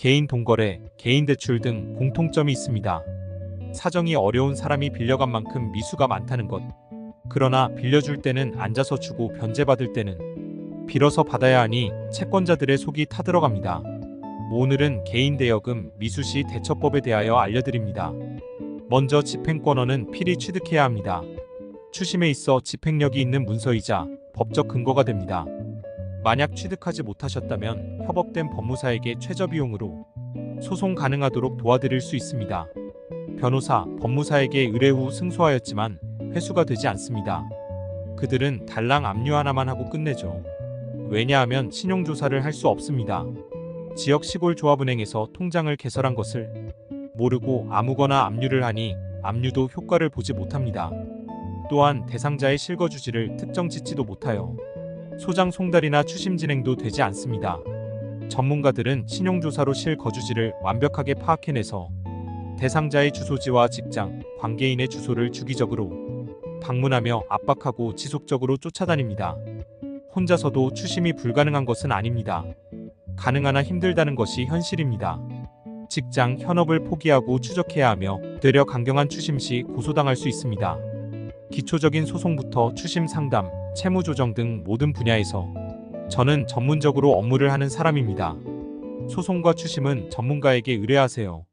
개인 동거래, 개인 대출 등 공통점이 있습니다. 사정이 어려운 사람이 빌려간 만큼 미수가 많다는 것. 그러나 빌려줄 때는 앉아서 주고 변제받을 때는 빌어서 받아야 하니 채권자들의 속이 타들어갑니다. 오늘은 개인 대여금 미수 시 대처법에 대하여 알려드립니다. 먼저 집행권원은 필히 취득해야 합니다. 추심에 있어 집행력이 있는 문서이자 법적 근거가 됩니다. 만약 취득하지 못하셨다면 협업된 법무사에게 최저 비용으로 소송 가능하도록 도와드릴 수 있습니다. 변호사, 법무사에게 의뢰 후 승소하였지만 회수가 되지 않습니다. 그들은 달랑 압류 하나만 하고 끝내죠. 왜냐하면 신용조사를 할 수 없습니다. 지역 시골 조합은행에서 통장을 개설한 것을 모르고 아무거나 압류를 하니 압류도 효과를 보지 못합니다. 또한 대상자의 실거주지를 특정 짓지도 못하여 소장 송달이나 추심 진행도 되지 않습니다. 전문가들은 신용조사로 실거주지를 완벽하게 파악해내서 대상자의 주소지와 직장, 관계인의 주소를 주기적으로 방문하며 압박하고 지속적으로 쫓아다닙니다. 혼자서도 추심이 불가능한 것은 아닙니다. 가능하나 힘들다는 것이 현실입니다. 직장, 현업을 포기하고 추적해야 하며 되려 강경한 추심 시 고소당할 수 있습니다. 기초적인 소송부터 추심 상담, 채무 조정 등 모든 분야에서 저는 전문적으로 업무를 하는 사람입니다. 소송과 추심은 전문가에게 의뢰하세요.